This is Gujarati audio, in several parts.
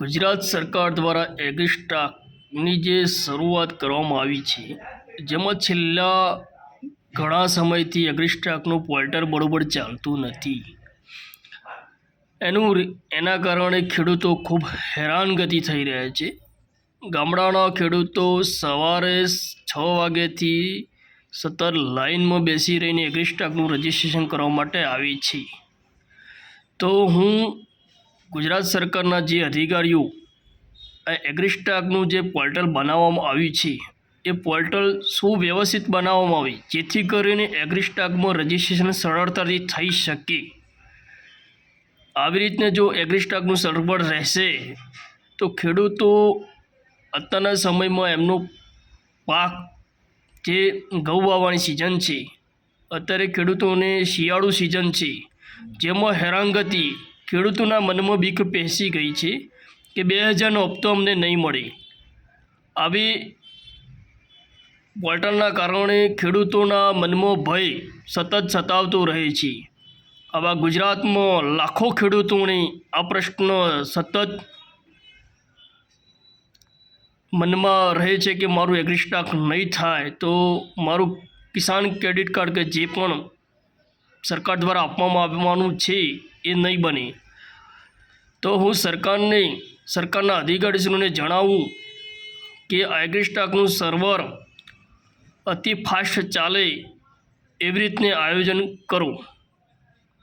ગુજરાત સરકાર દ્વારા એગ્રીસ્ટાકની જે શરૂઆત કરવામાં આવી છે, જેમાં છેલ્લા ઘણા સમયથી એગ્રીસ્ટાકનું પોર્ટલ બરોબર ચાલતું નથી. એનું એના કારણે ખેડૂતો ખૂબ હેરાનગતિ થઈ રહ્યા છે. ગામડાના ખેડૂતો સવારે છ વાગ્યાથી સતત લાઇનમાં બેસી રહીને એગ્રીસ્ટાકનું રજિસ્ટ્રેશન કરવા માટે આવી છે. તો હું ગુજરાત સરકારના જે અધિકારીઓ આ એગ્રીસ્ટાકનું જે પોર્ટલ બનાવવામાં આવ્યું છે, એ પોર્ટલ સુવ્યવસ્થિત બનાવવામાં આવે, જેથી કરીને એગ્રીસ્ટાકમાં રજિસ્ટ્રેશન સરળતાથી થઈ શકે. આવી રીતને જો એગ્રીસ્ટાકનું સરળ રહેશે, તો ખેડૂતો અત્યારના સમયમાં એમનો પાક જે ઘઉં વાવવાની સિઝન છે, અત્યારે ખેડૂતોને શિયાળુ સિઝન છે, જેમાં હેરાનગતિ ખેડૂતોના મનમાં બીક પહેસી ગઈ છે કે બે હજારનો હપ્તો અમને નહીં મળે. આવી પોર્ટલના કારણે ખેડૂતોના મનમાં ભય સતત સતાવતો રહે છે. આવા ગુજરાતમાં લાખો ખેડૂતોને આ પ્રશ્ન સતત મનમાં રહે છે કે મારું એગ્રીસ્ટાક નહીં થાય તો મારું કિસાન ક્રેડિટ કાર્ડ કે જે પણ સરકાર દ્વારા આપવામાં આવવાનું છે એ નહીં બને. તો હું સરકારને, સરકારના અધિકારીશ્રીઓને જણાવું કે એગ્રીસ્ટાકનું સર્વર અતિ ફાસ્ટ ચાલે એવી રીતને આયોજન કરો.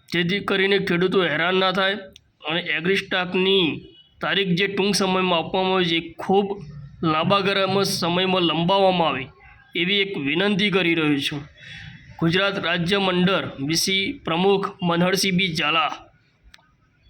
જેથી કરીને ખેડૂતો હેરાન ના થાય અને એગ્રીસ્ટાકની તારીખ જે ટૂંક સમયમાં આપવામાં આવે છે, એ ખૂબ લાંબા ગરમ સમયમાં લંબાવવામાં આવે એવી એક વિનંતી કરી રહ્યો છું. ગુજરાત રાજ્ય મંડળ વીસી પ્રમુખ મનહરસિંહ બી ઝાલા